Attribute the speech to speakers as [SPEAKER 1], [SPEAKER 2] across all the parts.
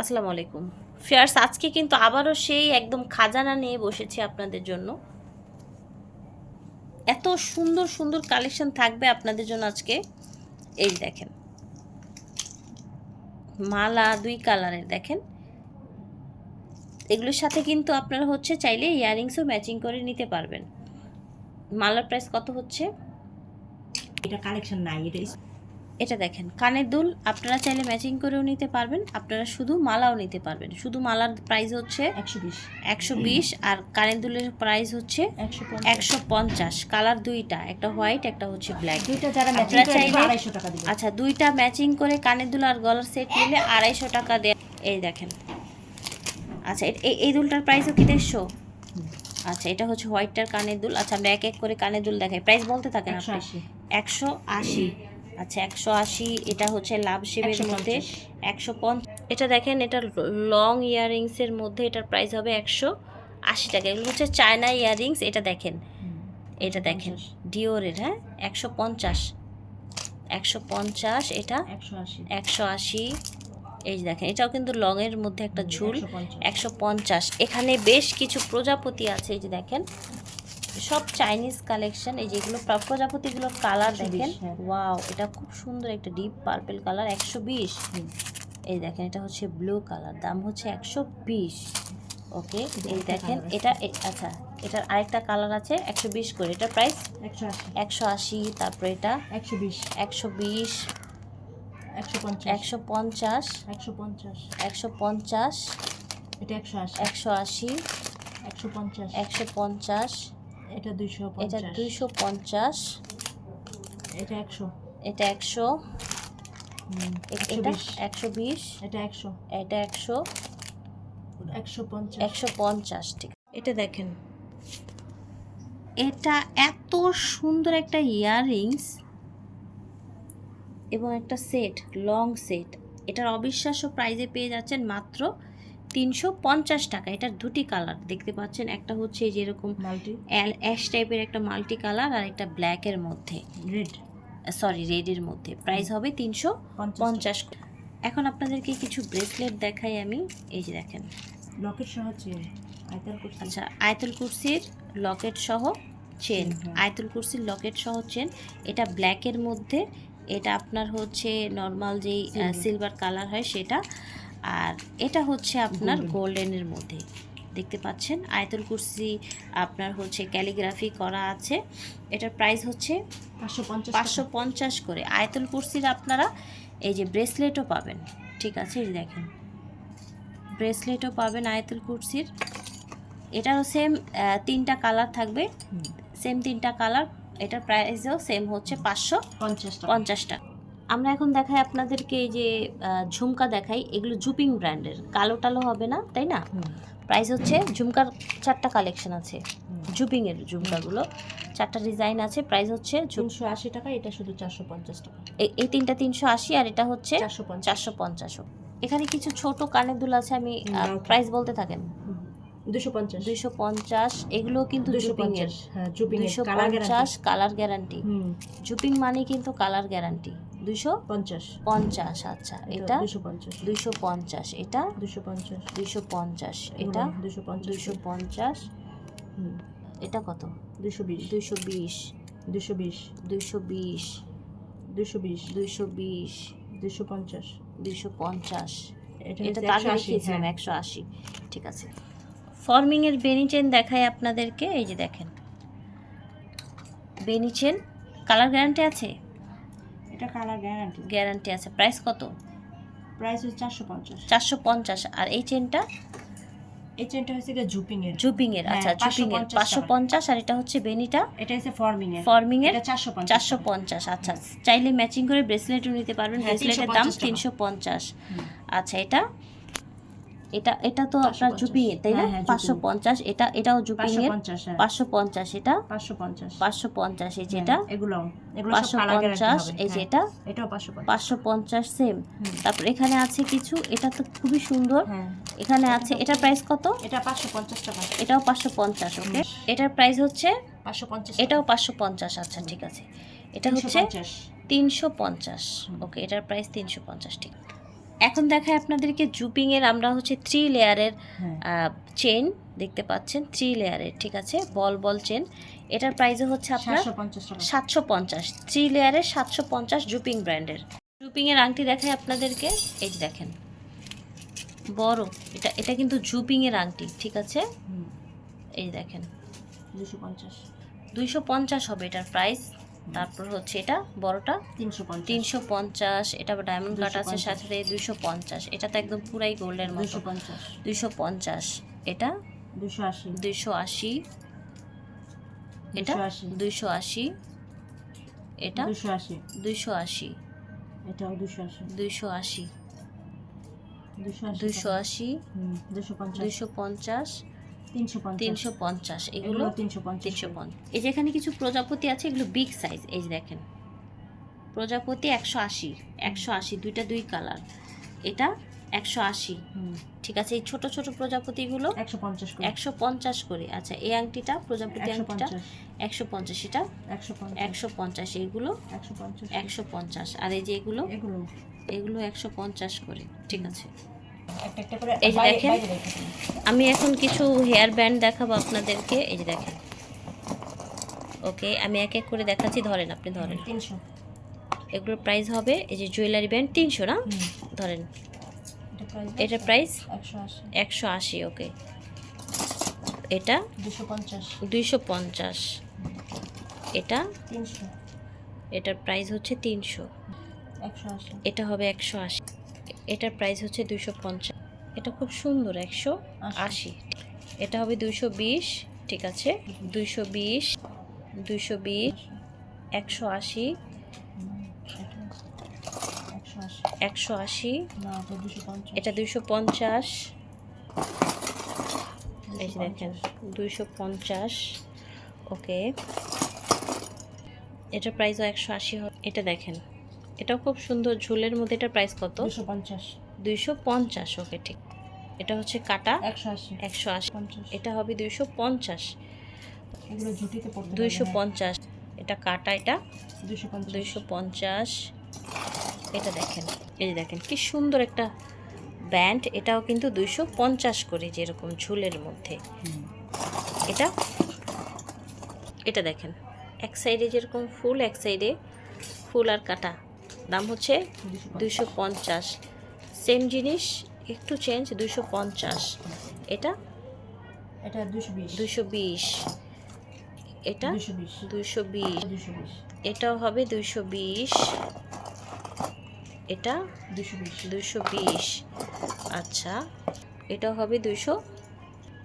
[SPEAKER 1] আসসালামু আলাইকুম। ফেয়ার্স, আজকে কিন্তু আবারও সেই একদম খাজানা নিয়ে বসেছি আপনাদের জন্য। এত সুন্দর সুন্দর কালেকশন থাকবে আপনাদের জন্য আজকে। এই দেখেন। মালা দুই কালারের, দেখেন। এগুলোর সাথে কিন্তু আপনারা হচ্ছে চাইলে ইয়ারিংসও ম্যাচিং করে নিতে পারবেন। মালার প্রাইস কত হচ্ছে?
[SPEAKER 2] এটা কালেকশন নাই, এটা
[SPEAKER 1] এটা দেখেন কানের দুল আপনারা চাইলে ম্যাচিং করেও নিতে পারবেন আপনারা শুধু মালাও নিতে পারবেন। শুধু মালার প্রাইস হচ্ছে
[SPEAKER 2] একশো বিশ।
[SPEAKER 1] একশো বিশ আর কানের দুলের প্রাইস হচ্ছে
[SPEAKER 2] একশো
[SPEAKER 1] পঞ্চাশ। কালার দুইটা একটা হোয়াইট একটা হচ্ছে ব্ল্যাক
[SPEAKER 2] দুইটা যারা
[SPEAKER 1] আপনারা চাইলে- আচ্ছা দুইটা ম্যাচিং করে কানের দুল আর গলার সেট নিলে আড়াইশো টাকা দেয় এই দেখেন। আচ্ছা এই এই দুলটার প্রাইসও কি দেড়শো? আচ্ছা এটা হচ্ছে হোয়াইটটার কানের দুল। আচ্ছা আমরা এক এক করে কানের দুল দেখাই। প্রাইস বলতে থাকেন আপনি? একশো আশি। আচ্ছা একশো আশি এটা হচ্ছে লাভ শেপের মধ্যে। একশো পঞ্চাশ। এটা দেখেন এটা লং ইয়াররিংসের মধ্যে এটার প্রাইস হবে একশো আশি টাকা। এগুলো হচ্ছে চায়না ইয়াররিংস এটা দেখেন। এটা দেখেন ডিওরের হ্যাঁ? একশো পঞ্চাশ। একশো পঞ্চাশ এটা
[SPEAKER 2] একশো আশি।
[SPEAKER 1] একশো আশি। এই যে দেখেন এটাও কিন্তু লংয়ের মধ্যে একটা ঝুল।
[SPEAKER 2] একশো পঞ্চাশ।
[SPEAKER 1] এখানে বেশ কিছু প্রজাপতি আছে এই যে দেখেন। সব চাইনিজ কালেকশন এই যেগুলো প্র- প্রজাপতিগুলোর কালার দেখেন।
[SPEAKER 2] হ্যাঁ।
[SPEAKER 1] ওয়াও এটা খুব সুন্দর একটা ডিপ পার্পেল কালার একশো বিশ। এই দেখেন এটা হচ্ছে ব্লু কালার দাম হচ্ছে একশো বিশ। ওকে এই দেখেন এটা আচ্ছা এটার আরেকটা কালার আছে একশো বিশ করে। এটা প্রাইস
[SPEAKER 2] একশো আশি।
[SPEAKER 1] একশো আশি তারপরে এটা?
[SPEAKER 2] একশো বিশ।
[SPEAKER 1] একশো বিশ।
[SPEAKER 2] একশো পঞ্চাশ।
[SPEAKER 1] একশো পঞ্চাশ।
[SPEAKER 2] একশো পঞ্চাশ।
[SPEAKER 1] একশো পঞ্চাশ।
[SPEAKER 2] এটা একশো আশি।
[SPEAKER 1] একশো আশি।
[SPEAKER 2] একশো পঞ্চাশ।
[SPEAKER 1] একশো পঞ্চাশ।
[SPEAKER 2] এটা দুইশো
[SPEAKER 1] এটা দুইশো পঞ্চাশ।
[SPEAKER 2] এটা একশো।
[SPEAKER 1] এটা একশো। এটা একশো বিশ।
[SPEAKER 2] এটা একশো।
[SPEAKER 1] এটা একশো।
[SPEAKER 2] একশো পঞ্চাশ।
[SPEAKER 1] একশো পঞ্চাশ ঠিক। এটা দেখেন। এটা এত সুন্দর একটা ইয়াররিংস এবং একটা সেট লং সেট। এটার অবিশ্বাস্য প্রাইজে পেয়ে যাচ্ছেন মাত্র তিনশো পঞ্চাশ টাকা। এটার দুটি কালার দেখতে পাচ্ছেন। একটা হচ্ছে এই যেরকম
[SPEAKER 2] মাল্টি?
[SPEAKER 1] অ্যাশ টাইপের একটা মাল্টি কালার আর একটা ব্ল্যাকের মধ্যে।
[SPEAKER 2] রেড
[SPEAKER 1] সরি রেডের মধ্যে। প্রাইস হবে তিনশো
[SPEAKER 2] পঞ্চাশ
[SPEAKER 1] এখন আপনাদেরকে কিছু ব্রেসলেট দেখাই আমি। এই যে দেখেন।
[SPEAKER 2] লকেট সহ চেন
[SPEAKER 1] আচ্ছা আয়তুল কুরসির লকেট সহ চেন
[SPEAKER 2] হুম।
[SPEAKER 1] আয়তুল কুরসির লকেট সহ চেন এটা ব্ল্যাকের মধ্যে। এটা আপনার হচ্ছে নর্মাল যেই সিলভার কালার হয় সেটা। আর এটা হচ্ছে আপনার গোল্ডেনের মধ্যে। দেখতে পাচ্ছেন? আয়তুল কুরসি আপনার হচ্ছে ক্যালিগ্রাফি করা আছে। এটার প্রাইস হচ্ছে
[SPEAKER 2] পাঁচশো পঞ্চাশ
[SPEAKER 1] পাঁচশো পঞ্চাশ করে। আয়তুল কুরসির আপনারা এই যে ব্রেসলেটও পাবেন। ঠিক আছে? দেখেন। ব্রেসলেটও পাবেন আয়তুল কুরসির। এটারও সেম তিনটা কালার থাকবে। সেম তিনটা কালার এটার প্রাইসও সেম হচ্ছে পাঁচশো
[SPEAKER 2] পঞ্চাশ
[SPEAKER 1] পঞ্চাশ টাকা। আমরা এখন দেখাই আপনাদেরকে এই যে ঝুমকা দেখাই। এগুলো জুপিং ব্র্যান্ডের। কালো টালো হবে না তাই না? প্রাইস হচ্ছে ঝুমকার চারটা কালেকশন আছে। জুপিংয়ের ঝুমকাগুলো। চারটা ডিজাইন আছে প্রাইস হচ্ছে
[SPEAKER 2] তিনশো আশি টাকা এটা শুধু চারশো পঞ্চাশ টাকা।
[SPEAKER 1] এই- তিনটা তিনশো আশি আর এটা হচ্ছে
[SPEAKER 2] চারশো পঞ্চাশ।
[SPEAKER 1] পঞ্চাশও এখানে কিছু ছোট কানের দুল আছে আমি প্রাইস বলতে থাকেন।
[SPEAKER 2] দুশো পঞ্চাশ।
[SPEAKER 1] দুইশো পঞ্চাশ এগুলো কিন্তু
[SPEAKER 2] দুশো
[SPEAKER 1] জুপিং
[SPEAKER 2] পঞ্চাশ হ্যাঁ কালার
[SPEAKER 1] পঞ্চাশ কালার গ্যারান্টি। জুপিং মানে কিন্তু কালার গ্যারান্টি। দুইশো
[SPEAKER 2] পঞ্চাশ।
[SPEAKER 1] পঞ্চাশ আচ্ছা এটা
[SPEAKER 2] দুশো পঞ্চাশ।
[SPEAKER 1] দুইশো পঞ্চাশ এটা
[SPEAKER 2] দুশো পঞ্চাশ।
[SPEAKER 1] দুইশো পঞ্চাশ এটা
[SPEAKER 2] দুশো পঞ্চাশ।
[SPEAKER 1] দুইশো পঞ্চাশ এটা কত?
[SPEAKER 2] দুশো বিশ।
[SPEAKER 1] দুইশো বিশ।
[SPEAKER 2] দুশো বিশ।
[SPEAKER 1] দুইশো বিশ।
[SPEAKER 2] দুশো বিশ।
[SPEAKER 1] দুইশো বিশ।
[SPEAKER 2] দুশো পঞ্চাশ।
[SPEAKER 1] দুইশো পঞ্চাশ।
[SPEAKER 2] এটা
[SPEAKER 1] এটা
[SPEAKER 2] হচ্ছে
[SPEAKER 1] তো আগে
[SPEAKER 2] 180,
[SPEAKER 1] দেখিয়েছিলাম
[SPEAKER 2] হ্যাঁ।
[SPEAKER 1] একশো আশি। ঠিক আছে। ফর্মিং এর বেনি চেন দেখাই আপনাদেরকে এই যে দেখেন। বেনি চেন কালার গ্যারান্টি আছে?
[SPEAKER 2] এটা কালার গ্যারান্টি।
[SPEAKER 1] গ্যারান্টি আছে। প্রাইস কত?
[SPEAKER 2] প্রাইস হচ্ছে চারশো পঞ্চাশ।
[SPEAKER 1] চারশো পঞ্চাশ। আর এই চেনটা?
[SPEAKER 2] এই চেনটা হচ্ছে গিয়ে জুপিং এর
[SPEAKER 1] জুপিং এর
[SPEAKER 2] হ্যাঁ,
[SPEAKER 1] আচ্ছা জুপিং এর
[SPEAKER 2] 550
[SPEAKER 1] পাঁচশো পঞ্চাশ আর এটা হচ্ছে বেনিটা?
[SPEAKER 2] এটা হচ্ছে ফর্মিং এর
[SPEAKER 1] ফর্মিং এর
[SPEAKER 2] এটা চারশো পঞ্চাশ।
[SPEAKER 1] চারশো পঞ্চাশ। আচ্ছা চাইলে ম্যাচিং করে ব্রেসলেটও নিতে পারবেন।
[SPEAKER 2] হ্যাঁ,
[SPEAKER 1] ব্রেসলেটের দাম
[SPEAKER 2] 350
[SPEAKER 1] তিনশো পঞ্চাশ। আচ্ছা এটা? এটা এটা তো আপনার
[SPEAKER 2] 550
[SPEAKER 1] তাই না?
[SPEAKER 2] হ্যাঁ, হ্যাঁ,
[SPEAKER 1] পাঁচশো পঞ্চাশ এটা এটাও জুপিং এর
[SPEAKER 2] হ্যাঁ।
[SPEAKER 1] পাঁচশো পঞ্চাশ এটা?
[SPEAKER 2] পাঁচশো পঞ্চাশ।
[SPEAKER 1] পাঁচশো পঞ্চাশ এই যেটা?
[SPEAKER 2] এগুলো
[SPEAKER 1] পাঁচশো পঞ্চাশ এই যেটা?
[SPEAKER 2] এটাও পাঁচশো পঞ্চাশ।
[SPEAKER 1] সেম তারপর এখানে আছে কিছু এটা তো খুবই সুন্দর। এখানে আছে এটার প্রাইস কত?
[SPEAKER 2] এটা পাঁচশো পঞ্চাশ টাকা।
[SPEAKER 1] এটাও পাঁচশো পঞ্চাশ ওকে এটার প্রাইস হচ্ছে?
[SPEAKER 2] পাঁচশো পঞ্চাশ
[SPEAKER 1] এটাও পাঁচশো পঞ্চাশ আচ্ছা ঠিক আছে। এটা হচ্ছে তিনশো পঞ্চাশ ওকে এটার প্রাইস তিনশো পঞ্চাশ ঠিক। এখন দেখায় আপনাদেরকে জুপিংয়ের আমরা হচ্ছে থ্রি লেয়ারের চেন দেখতে পাচ্ছেন থ্রি লেয়ারের ঠিক আছে? বল বল চেন এটার প্রাইসে হচ্ছে আপনার
[SPEAKER 2] সাতশো পঞ্চাশ টাকা।
[SPEAKER 1] সাতশো পঞ্চাশ। থ্রি লেয়ারের সাতশো পঞ্চাশ জুপিং ব্র্যান্ডের জুপিংয়ের আংটি দেখায় আপনাদেরকে। এই দেখেন। বড়। এটা এটা কিন্তু জুপিংয়ের আংটি ঠিক আছে? এই দেখেন।
[SPEAKER 2] দুশো পঞ্চাশ।
[SPEAKER 1] দুইশো পঞ্চাশ হবে এটার প্রাইস তারপর হচ্ছে এটা বড়টা
[SPEAKER 2] তিনশো পঞ্চাশ
[SPEAKER 1] তিনশো পঞ্চাশ এটা ডায়মন্ড কাট আছে
[SPEAKER 2] 250
[SPEAKER 1] সাথে দুইশো পঞ্চাশ এটা তো একদম পুরাই গোল্ডের মতো দুইশো পঞ্চাশ এটা
[SPEAKER 2] দুশো আশি
[SPEAKER 1] দুইশো আশি এটা
[SPEAKER 2] দুশো আশি
[SPEAKER 1] দুইশো আশি এটা
[SPEAKER 2] দুশো আশি
[SPEAKER 1] দুইশো আশি
[SPEAKER 2] এটাও দুশো আশি
[SPEAKER 1] দুইশো আশি
[SPEAKER 2] দুশো আশি দুশো পঞ্চাশ তিনশো পঞ্চাশ।
[SPEAKER 1] এগুলো
[SPEAKER 2] তিনশো
[SPEAKER 1] তিনশো পঞ্চাশ। এই যে এখানে কিছু প্রজাপতি আছে এগুলো বিগ সাইজ এই যে দেখেন। প্রজাপতি একশো আশি একশো আশি দুইটা দুই কালার এটা একশো আশি।
[SPEAKER 2] হুম।
[SPEAKER 1] ঠিক আছে এই ছোট ছোট প্রজাপতিগুলো
[SPEAKER 2] একশো পঞ্চাশ
[SPEAKER 1] একশো পঞ্চাশ করে। আচ্ছা এই আংটিটা প্রজাপতি আংটিটা একশো পঞ্চাশ। এটা
[SPEAKER 2] একশো পঞ্চাশ।
[SPEAKER 1] এগুলো
[SPEAKER 2] একশো পঞ্চাশ।
[SPEAKER 1] একশো পঞ্চাশ। আর এই যে এগুলো?
[SPEAKER 2] এগুলো।
[SPEAKER 1] একশো পঞ্চাশ করে। ঠিক আছে। এই যে দেখেন। আমি এখন কিছু হেয়ার ব্যান্ড দেখাবো আপনাদেরকে। এই যে দেখেন। ওকে আমি এক এক করে দেখাচ্ছি। ধরেন আপনি ধরেন।
[SPEAKER 2] তিনশো।
[SPEAKER 1] এগুলোর প্রাইস হবে এই যে জুয়েলারি ব্যান্ড তিনশো না? ধরেন।
[SPEAKER 2] এটা প্রাইস
[SPEAKER 1] এটার প্রাইস
[SPEAKER 2] একশো আশি।
[SPEAKER 1] ওকে। এটা
[SPEAKER 2] দুশো পঞ্চাশ।
[SPEAKER 1] দুইশো পঞ্চাশ। এটা এটার প্রাইস হচ্ছে তিনশো। এটা হবে একশো আশি। এটার প্রাইস হচ্ছে দুইশো পঞ্চাশ। এটা খুব সুন্দর একশো
[SPEAKER 2] আশি।
[SPEAKER 1] এটা হবে দুইশো বিশ ঠিক আছে? দুইশো বিশ দুইশো বিশ একশো আশি
[SPEAKER 2] একশো আশি এটা দুশো পঞ্চাশ
[SPEAKER 1] এটা দুইশো পঞ্চাশ। এই
[SPEAKER 2] দুশো
[SPEAKER 1] দেখেন
[SPEAKER 2] পঞ্চাশ।
[SPEAKER 1] দুইশো পঞ্চাশ। ওকে। এটার প্রাইসও একশো আশি এটা দেখেন এটাও খুব সুন্দর ঝুলের মধ্যে এটার প্রাইস কত?
[SPEAKER 2] দুশো পঞ্চাশ।
[SPEAKER 1] দুইশো পঞ্চাশ ওকে ঠিক। এটা হচ্ছে কাটা।
[SPEAKER 2] একশো আশি।
[SPEAKER 1] একশো আশি। এটা হবে দুইশো পঞ্চাশ। দুইশো পঞ্চাশ। এটা কাটা এটা। দুইশো পঞ্চাশ। এটা দেখেন। এই যে দেখেন কি সুন্দর একটা ব্যান্ড। এটাও কিন্তু দুইশো পঞ্চাশ করে যেরকম ঝুলের মধ্যে। এটা এটা দেখেন। এক সাইডে যেরকম ফুল এক সাইডে ফুল আর কাটা। দাম হচ্ছে দুইশো পঞ্চাশ। সেম জিনিস একটু চেঞ্জ দুইশো পঞ্চাশ। এটা?
[SPEAKER 2] এটা দুশো বিশ।
[SPEAKER 1] দুইশো বিশ। এটা?
[SPEAKER 2] দুশো বিশ। দুশো
[SPEAKER 1] এটাও হবে দুইশো বিশ। এটা?
[SPEAKER 2] দুশো বিশ।
[SPEAKER 1] আচ্ছা এটা হবে দুইশো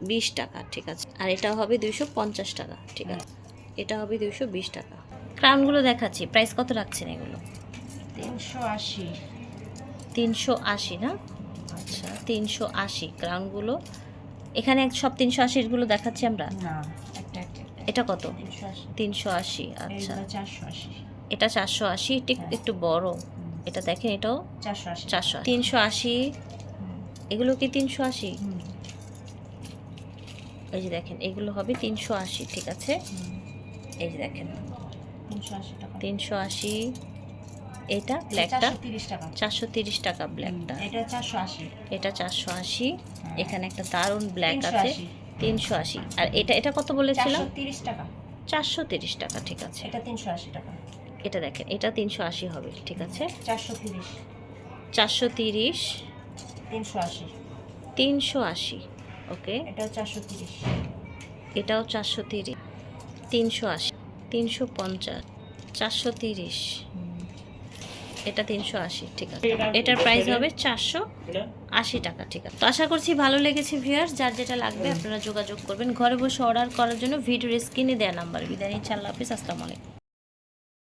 [SPEAKER 1] বিশ টাকা ঠিক আছে। আর এটা হবে দুইশো পঞ্চাশ টাকা ঠিক আছে। এটা হবে দুইশো বিশ টাকা। ক্রাউনগুলো দেখাচ্ছি প্রাইস কত রাখছেন এগুলো?
[SPEAKER 2] তিনশো আশি।
[SPEAKER 1] তিনশো আশি না? আচ্ছা তিনশো আশি ক্রাউনগুলো এখানে সব তিনশো আশিরগুলো দেখাচ্ছি আমরা। এটা কত?
[SPEAKER 2] তিনশো আশি।
[SPEAKER 1] আচ্ছা। এটা চারশো আশি এটা একটু- একটু বড়। এটা দেখেন এটাও
[SPEAKER 2] চারশো
[SPEAKER 1] তিনশো আশি। এগুলো কি তিনশো আশি? এই যে দেখেন এগুলো হবে তিনশো আশি ঠিক আছে? এই যে দেখেন।
[SPEAKER 2] তিনশো আশি
[SPEAKER 1] তিনশো আশি। এটা ব্ল্যাকটা
[SPEAKER 2] চারশো তিরিশ টাকা।
[SPEAKER 1] ব্ল্যাকটা
[SPEAKER 2] এটা চারশো আশি।
[SPEAKER 1] এটা চারশো আশি।
[SPEAKER 2] হ্যাঁ।
[SPEAKER 1] এখানে একটা দারুণ ব্ল্যাক আছে। তিনশো আশি। আর এটা এটা কত বলেছিলাম?
[SPEAKER 2] তিরিশ টাকা।
[SPEAKER 1] চারশো তিরিশ টাকা ঠিক আছে।
[SPEAKER 2] এটা তিনশো আশি টাকা।
[SPEAKER 1] এটা দেখেন এটা তিনশো আশি হবে ঠিক আছে।
[SPEAKER 2] চারশো তিরিশ।
[SPEAKER 1] চারশো তিরিশ।
[SPEAKER 2] তিনশো আশি।
[SPEAKER 1] তিনশো আশি ওকে।
[SPEAKER 2] এটাও চারশো তিরিশ।
[SPEAKER 1] এটাও চারশো তিরিশ। তিনশো আশি তিনশো পঞ্চাশ চারশো তিরিশ। এটা তিনশো আশি, ঠিক আছে। এটার প্রাইস হবে চারশো আশি টাকা, ঠিক আছে। তো আশা করছি ভালো লেগেছে ভিউয়ার্স যার যেটা লাগবে আপনারা যোগাযোগ করবেন। ঘরে বসে অর্ডার করার জন্য ভিডিওর স্ক্রিনে দেওয়া নাম্বার বিদায় নিচ্ছি, আল্লাহ হাফিজ। আসসালামু আলাইকুম।